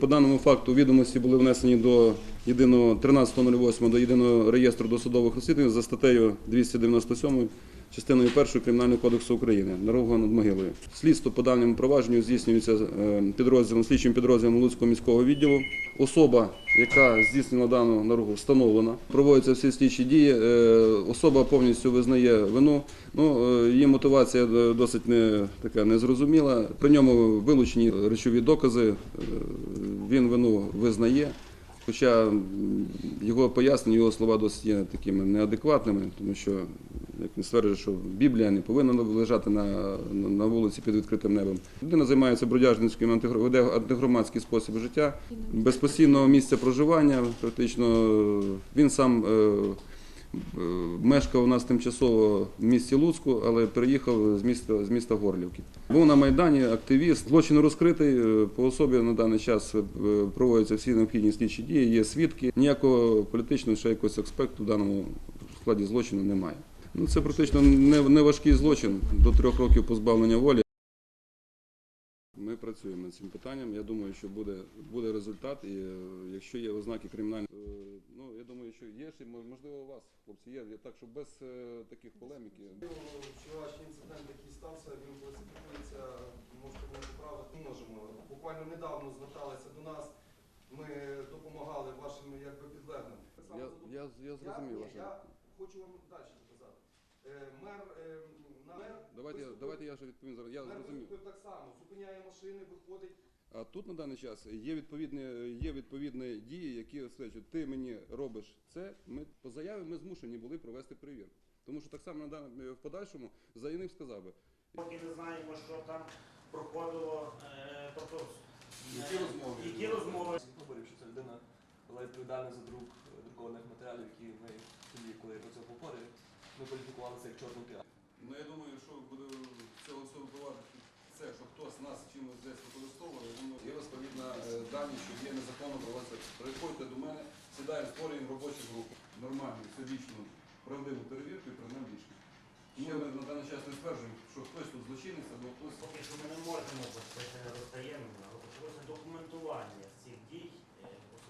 По даному факту відомості були внесені до єдиного 13.08 до єдиного реєстру досудових розслідувань за статтею 297 частиною 1 Кримінального кодексу України «Дорога над могилою. Слідство по даному провадженню здійснюється е, підрозділом слідчим підрозділом Луцького міського відділу. Особа, яка здійснила дану дорогу, встановлена. Проводяться всі слідчі дії. Е, Особа повністю визнає вину. Ну, е, її мотивація досить не така незрозуміла. При ньому вилучені речові докази. Він вину визнає. Хоча його пояснення, його слова досить є такими неадекватними, тому що, як він стверджує, що Біблія не повинна лежати на, на- вулиці під відкритим небом. Людина займається бродяжницьким веде антигромадський спосіб життя, без постійного місця проживання. Практично він сам е, е, мешкав у нас тимчасово в місті Луцьку, але переїхав з міста, з міста Горлівки. Був на Майдані активіст. Злочин розкритий. е, По особі на даний час проводяться всі необхідні слідчі дії, є свідки. Ніякого політичного ще якогось аспекту в даному складі злочину немає. Ну, це практично не, не важкий злочин до трьох років позбавлення волі. Ми працюємо над цим питанням. Я думаю, що буде, буде результат, і е, якщо є ознаки кримінальної, е, ну я думаю, що є ще можливо у вас, хлопці, є так, що без е, таких полеміки. Вчорашній інцидент, який стався, він класифікується, можете мене поправити, не можемо. Буквально недавно зверталися до нас, ми допомагали вашим якби підлеглим. Я, я, я зрозумів ваше. Я хочу вам далі. Е, Мер, е, на мер, Давайте, я- виступив- давайте я вже відповім зараз. Я мер зрозумів. виступив так само, зупиняє машини, виходить. А тут на даний час є відповідні, є відповідні дії, які стверджують, ти мені робиш це. Ми по заяві ми змушені були провести перевірку. Тому що так само на дан- в подальшому заявник сказав би, Поки не знаємо, що там проходило, е, тобто Які е, розмови? які розмови. Говорив, що ця людина була відповідальна за друк е, друкованих матеріалів, які ми тоді, коли я працював в опорі, ми кваліфікували це як чорну піар. Ну я думаю, що буде цього все впливати це, що хтось нас чимось десь використовує. Думаю... є розповідна е, дані, що є незаконно проводиться. Приходьте до мене, сідаємо, створюємо робочу групу. Нормальну, всебічну, правдиву перевірку і приймемо рішення. Ми на даний час не стверджуємо, що хтось тут злочинець або хтось.